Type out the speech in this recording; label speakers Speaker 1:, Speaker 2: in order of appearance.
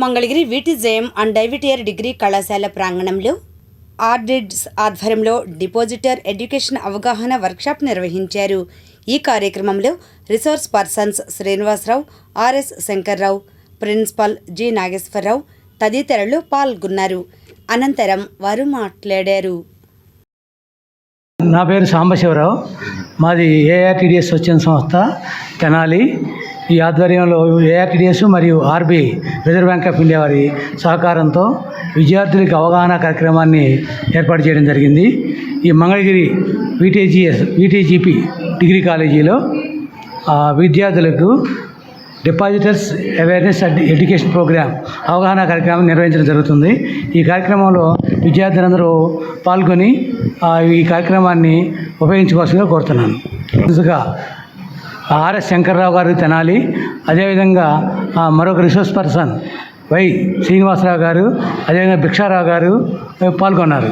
Speaker 1: Mangalagiri VTJM and డైవిటియర్ degree కళాశాల ప్రాంగణంలో ఆర్డిడ్స్ ఆధ్వర్యంలో డిపాజిటర్ ఎడ్యుకేషన్ అవగాహన వర్క్షాప్ నిర్వహించారు. ఈ కార్యక్రమంలో resource persons Srinivasarao RS Shankarrao principal G Nageswararao తదితరులు పాల్గొన్నారు. అనంతరం వారు మాట్లాడారు.
Speaker 2: నా పేరు సాంబశివరావు. మాది ఏఆర్టీడీఎస్ వచ్చిన సంస్థ తెనాలి. ఈ ఆధ్వర్యంలో ఏఆర్టీడీఎస్ మరియు RBI reserve bank of India వారి సహకారంతో విద్యార్థులకు అవగాహన కార్యక్రమాన్ని ఏర్పాటు చేయడం జరిగింది. ఈ మంగళగిరి విటీజీఎస్ విటీజీపీ డిగ్రీ కాలేజీలో విద్యార్థులకు depositors awareness and education programme అవగాహన కార్యక్రమం నిర్వహించడం జరుగుతుంది. ఈ కార్యక్రమంలో విద్యార్థులందరూ పాల్గొని ఈ కార్యక్రమాన్ని ఉపయోగించుకోవాల్సిందిగా కోరుతున్నాను. ముందుగా ఆర్ఎస్ శంకర్రావు గారు తెనాలి. అదేవిధంగా మరొక రిసోర్స్ పర్సన్ వై శ్రీనివాసరావు గారు అదేవిధంగా భిక్షారావు గారు పాల్గొన్నారు.